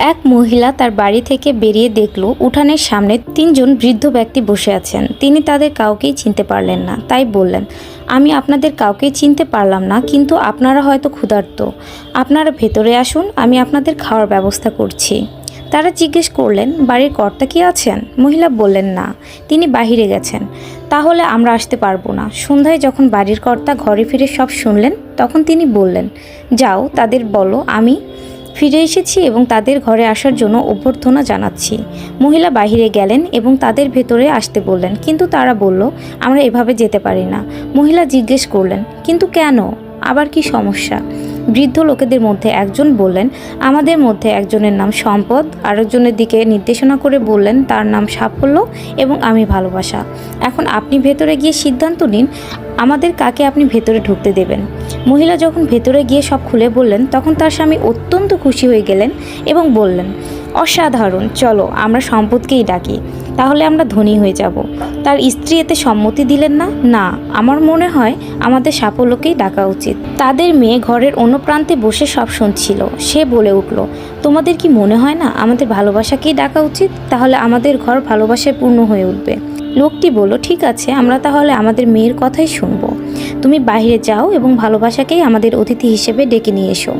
এক মহিলা তার বাড়ি থেকে বেরিয়ে দেখল উঠানের সামনে তিনজন বৃদ্ধ ব্যক্তি বসে আছেন। তিনি তাদের কাউকেই চিনতে পারলেন না। তাই বললেন, আমি আপনাদের কাউকে চিনতে পারলাম না, কিন্তু আপনারা হয়তো ক্ষুধার্ত। আপনারা ভেতরে আসুন, আমি আপনাদের খাওয়ার ব্যবস্থা করছি। তারা জিজ্ঞেস করলেন, বাড়ির কর্তা কি আছেন? মহিলা বললেন, না, তিনি বাহিরে গেছেন। তাহলে আমরা আসতে পারব না। সন্ধ্যায় যখন বাড়ির কর্তা ঘরে ফিরে সব শুনলেন, তখন তিনি বললেন, যাও, তাদের বলো, আমি ফিরে এসেছি এবং তাদের ঘরে আসার জন্য অভ্যর্থনা জানাচ্ছি। মহিলা বাহিরে গেলেন এবং তাদের ভেতরে আসতে বললেন, কিন্তু তারা বলল, আমরা এভাবে যেতে পারি না। মহিলা জিজ্ঞেস করলেন, কিন্তু কেন? আবার কি সমস্যা? বৃদ্ধ লোকেদের মধ্যে একজন বললেন, আমাদের মধ্যে একজনের নাম সম্পদ, আরেকজনের দিকে নির্দেশনা করে বললেন, তার নাম সাফল্য এবং আমি ভালোবাসা। এখন আপনি ভেতরে গিয়ে সিদ্ধান্ত নিন, আমাদের কাকে আপনি ভেতরে ঢুকতে দেবেন। মহিলা যখন ভেতরে গিয়ে সব খুলে বললেন, তখন তার স্বামী অত্যন্ত খুশি হয়ে গেলেন এবং বললেন, অসাধারণ, চলো আমরা সম্পদকেই ডাকি। তাহলে আমরা ধনী হয়ে যাব। তার স্ত্রী এতে সম্মতি দিলেন না? না, আমার মনে হয় আমাদের সাফল্যকেই ডাকা উচিত। তাদের মেয়ে ঘরের অন্য প্রান্তে বসে সব শুনছিল। সে বলে উঠল, তোমাদের কি মনে হয় না আমাদের ভালোবাসাকেই ডাকা উচিত? তাহলে আমাদের ঘর ভালোবাসায় পূর্ণ হয়ে উঠবে। লোকটি বলল, ঠিক আছে, আমরা তাহলে আমাদের মেয়ের কথাই শুনব। তুমি বাইরে যাও এবং ভালোবাসাকেই আমাদের অতিথি হিসেবে ডেকে নিয়ে এসো।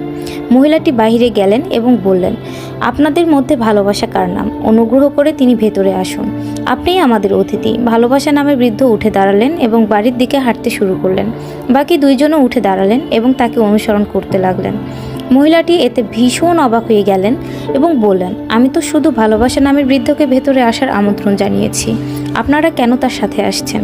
মহিলাটি বাইরে গেলেন এবং বললেন, আপনাদের মধ্যে ভালোবাসা কার নাম? অনুগ্রহ করে তিনি ভেতরে আসুন। আপনিই আমাদের অতিথি। ভালোবাসা নামে বৃদ্ধ উঠে দাঁড়ালেন এবং বাড়ির দিকে হাঁটতে শুরু করলেন। বাকি দুইজনও উঠে দাঁড়ালেন এবং তাকে অনুসরণ করতে লাগলেন। মহিলাটি এতে ভীষণ অবাক হয়ে গেলেন এবং বললেন, আমি তো শুধু ভালোবাসা নামের বৃদ্ধকে ভেতরে আসার আমন্ত্রণ জানিয়েছি। আপনারা কেন তার সাথে আসছেন?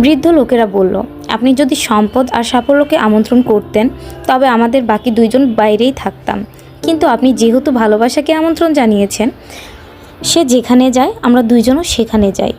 বৃদ্ধ লোকেরা বলল, আপনি যদি সম্পদ আর সাফল্যকে আমন্ত্রণ করতেন, তবে আমাদের বাকি দুইজন বাইরেই থাকতাম। কিন্তু আপনি যেহেতু ভালোবাসাকে আমন্ত্রণ জানিয়েছেন, সে যেখানে যায়, আমরা দুইজনও সেখানে যাই।